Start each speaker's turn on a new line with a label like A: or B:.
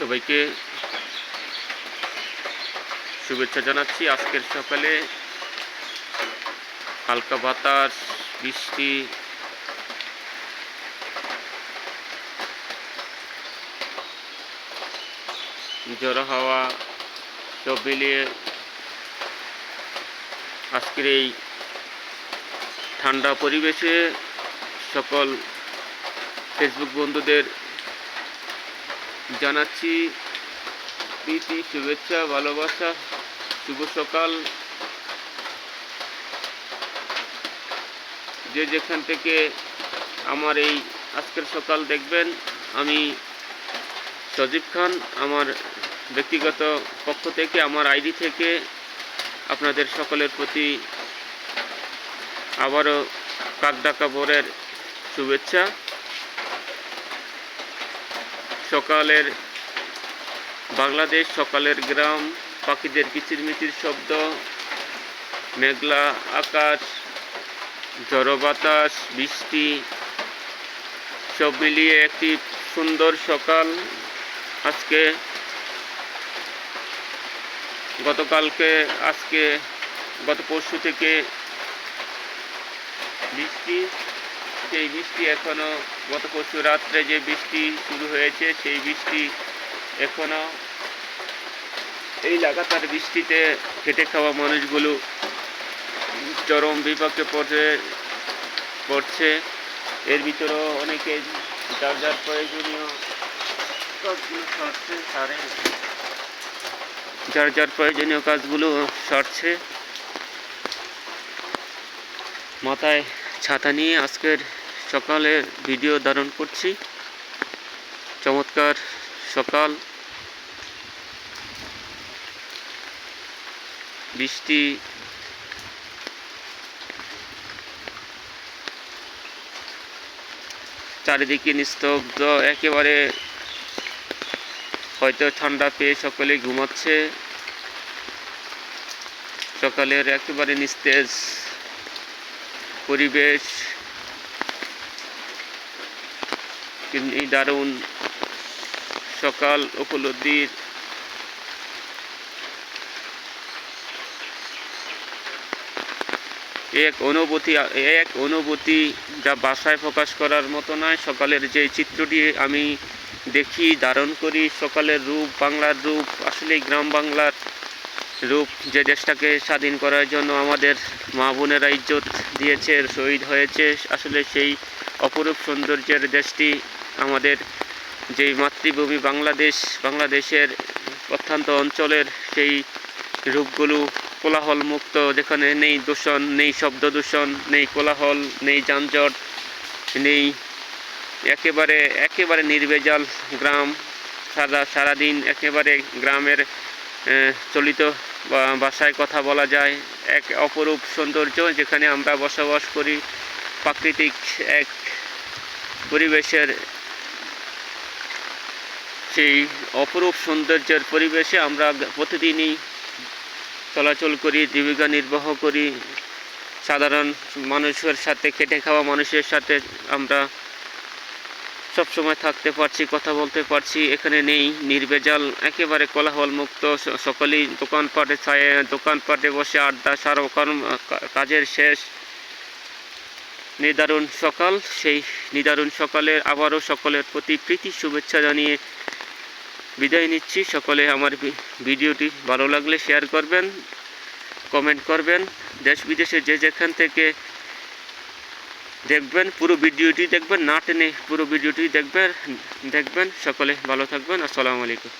A: সবাইকে শুভেচ্ছা জানাচ্ছি। আজকের সকালে হালকা বাতাস, বৃষ্টি, ঝড়ো হাওয়া সব মিলিয়ে আজকের এই ঠান্ডা পরিবেশে সকল ফেসবুক বন্ধুদের জানাচ্ছি প্রীতি, শুভেচ্ছা, ভালোবাসা, শুভ সকাল। যে যেখান থেকে আমার এই আজকের সকাল দেখবেন, আমি সজীব খান, আমার ব্যক্তিগত পক্ষ থেকে, আমার আইডি থেকে আপনাদের সকলের প্রতি আবারও কাকডাকা ভোরের শুভেচ্ছা। সকালের বাংলাদেশ সকালের গ্রাম, পাখিদের কিচিরমিচির শব্দ, মেঘলা আকাশ, ঝড়ো বাতাস, বৃষ্টি, সব মিলিয়ে একটি সুন্দর সকাল। আজকে, গতকালকে, আজকে, গত পরশু থেকে বৃষ্টি সেই বৃষ্টি এখনও গত পরশু রাত্রে যে বৃষ্টি শুরু হয়েছে, সেই বৃষ্টি এখনও এই লাগাতার বৃষ্টিতে খেটে খাওয়া মানুষগুলো চরম বিপাকে পড়ে পড়ছে। এর ভিতরেও অনেকে যার যার প্রয়োজনীয় সারছে, সারে। যার যার প্রয়োজনীয় কাজগুলো সারছে। মাথায় ছাতা নিয়ে আজকের সকালের ভিডিও ধারণ করছি। চমৎকার সকাল। বৃষ্টি। চারিদিকে নিস্তব্ধ, একেবারে হয়তো ঠান্ডা পেয়ে সকলে ঘুমাচ্ছে। সকালের একেবারে নিস্তেজ পরিবেশ। এই দারুণ সকাল উপলব্ধির এক অনুভূতি এক অনুভূতি যা বাসায় প্রকাশ করার মতো নয়, সকালের যে চিত্রটি আমি দেখি, ধারণ করি, সকালের রূপ, বাংলার রূপ, আসলে গ্রাম বাংলার রূপ, যে দেশটাকে স্বাধীন করার জন্য আমাদের মা বোনেরা ইজ্জত দিয়েছে, শহীদ হয়েছে, আসলে সেই অপরূপ সৌন্দর্যের দেশটি আমাদের যেই মাতৃভূমি বাংলাদেশ, বাংলাদেশের প্রত্যন্ত অঞ্চলের সেই রূপগুলো কোলাহল মুক্ত যেখানে নেই দূষণ, নেই শব্দ দূষণ, নেই কোলাহল, নেই যানজট, নেই একেবারে একেবারে নির্ভেজাল গ্রাম। সারা, সারাদিন একেবারে গ্রামের চলিত ভাষায় কথা বলা যায়। এক অপরূপ সৌন্দর্য, যেখানে আমরা বসবাস করি। প্রাকৃতিক এক পরিবেশের সেই অপরূপ সৌন্দর্যের পরিবেশে আমরা প্রতিদিনই চলাচল করি, জীবিকা নির্বাহ করি। সাধারণ মানুষের সাথে, খেটে খাওয়া মানুষের সাথে আমরা সব সময় থাকতে পারছি, কথা বলতে পারছি। এখানে নেই নির্ভেজাল একেবারে কোলাহল মুক্ত সকলেই দোকানপাটে ছায়ে, দোকানপাটে বসে আড্ডা সারকর্ম কাজের শেষ। নিদারুণ সকাল। সেই নিদারুণ সকালে আবারও সকলের প্রতি প্রীতি, শুভেচ্ছা জানিয়ে বিদায় নিচ্ছি। সকলে আমার ভিডিওটি ভালো লাগলে শেয়ার করবেন কমেন্ট করবেন। দেশ বিদেশে যে যেখান থেকে দেখবেন, পুরো ভিডিওটি দেখবেন, না টেনে পুরো ভিডিওটি দেখবেন দেখবেন। সকলে ভালো থাকবেন। আসসালামু আলাইকুম।